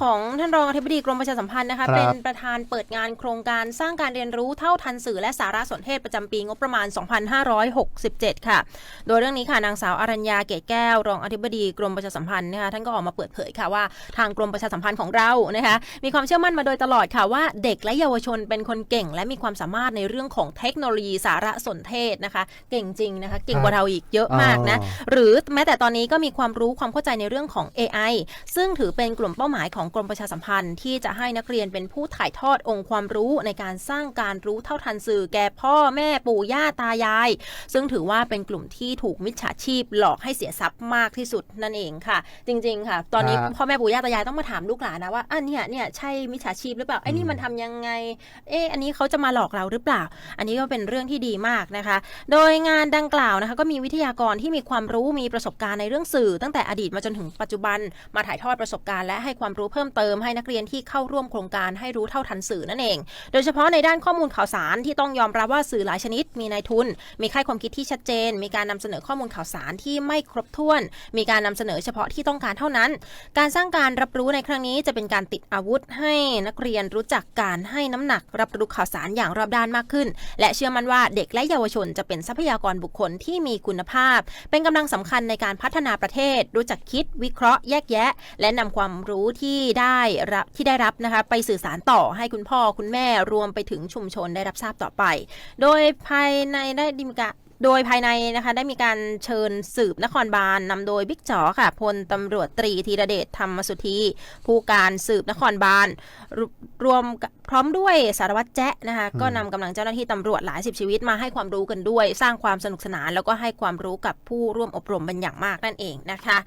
ของท่านรองอธิบดีกรมประชาสัมพันธ์นะคะครับเป็นประธานเปิดงานโครงการสร้างการเรียนรู้เท่าทันสื่อและสารสนเทศประจำปีงบประมาณ 2567 ค่ะ โดยเรื่องนี้ค่ะนางสาวอรัญญาเกตแก้ว รองอธิบดีกรมประชาสัมพันธ์นะคะท่านก็ออกมาเปิดเผยค่ะว่าทางกรมประชาสัมพันธ์ของเรานะคะมีความเชื่อมั่นมาโดยตลอดค่ะว่าเด็กและเยาวชนเป็นคนเก่ง และมีความสามารถในเรื่องของเทคโนโลยีสารสนเทศนะคะ เก่งจริงนะคะเก่งกว่าเราอีกเยอะมากนะอ๋อหรือแม้แต่ตอนนี้ก็มีความรู้ความเข้าใจในเรื่องของ AI ซึ่งถือเป็นกลุ่มเป้าหมายของกรมประชาสัมพันธ์ที่จะให้นักเรียนเป็นผู้ถ่ายทอดองค์ความรู้ในการสร้างการรู้เท่าทันสื่อแก่พ่อแม่ปู่ย่าตายาย ซึ่งถือว่าเป็นกลุ่มที่ถูกมิจฉาชีพหลอกให้เสียทรัพย์มากที่สุดนั่นเองค่ะ จริง ๆ ค่ะ ตอนนี้ฮะพ่อแม่ปู่ย่าตายายต้องมาถามลูกหลานนะว่าอะเนี่ยเนี่ยใช่มิจฉาชีพหรือเปล่าไอ้นี่มันทำยังไง เอ๊ะอันนี้เขาจะมาหลอกเราหรือเปล่า อันนี้ก็เป็นเรื่องที่ดีมากนะคะ โดยงานดังกล่าวนะคะก็มีวิทยากรที่มีความรู้มีประสบการณ์ในเรื่องสื่อ ตั้งแต่อดีตมาจนถึงปัจจุบันมาถ่ายทอดประสบการณ์และให้ความรู้เพิ่มเติมให้นักเรียนที่เข้าร่วมโครงการให้รู้เท่าทันสื่อนั่นเอง โดยเฉพาะในด้านข้อมูลข่าวสารที่ต้องยอมรับว่าสื่อหลายชนิด มีนายทุน มีค่ายความคิดที่ชัดเจน มีการนำเสนอข้อมูลข่าวสารที่ไม่ครบถ้วน มีการนำเสนอเฉพาะที่ต้องการเท่านั้น การสร้างการรับรู้ในครั้งนี้จะเป็นการติดอาวุธให้นักเรียนรู้จักการให้น้ำหนัก รับรู้ข่าวสารอย่างรอบด้านมากขึ้น และเชื่อมั่นว่าเด็กและเยาวชนจะเป็นทรัพยากรบุคคลที่มีคุณภาพ เป็นกำลังสำคัญในการพัฒนาประเทศ รู้จักคิด วิเคราะห์แยกแยะ และนำความรู้ที่ได้รับที่ได้รับนะคะไปสื่อสารต่อให้คุณพ่อคุณแม่รวมไปถึงชุมชนได้รับทราบต่อไป โดยภายในได้มีการโดยภายในนะคะได้มีการเชิญสืบนครบาลนำโดยบิ๊กจ๋อค่ะพลตำรวจตรีธีรเดชธรรมสุธีผู้การสืบนครบาลรรวมกับพร้อมด้วยสารวัตรแจ๊ะนะคะก็นำกำลังเจ้าหน้าที่ตำรวจหลายสิบชีวิตมาให้ความรู้กันด้วย สร้างความสนุกสนาน แล้วก็ให้ความรู้กับผู้ร่วมอบรมเป็นอย่างมากนั่นเองนะคะ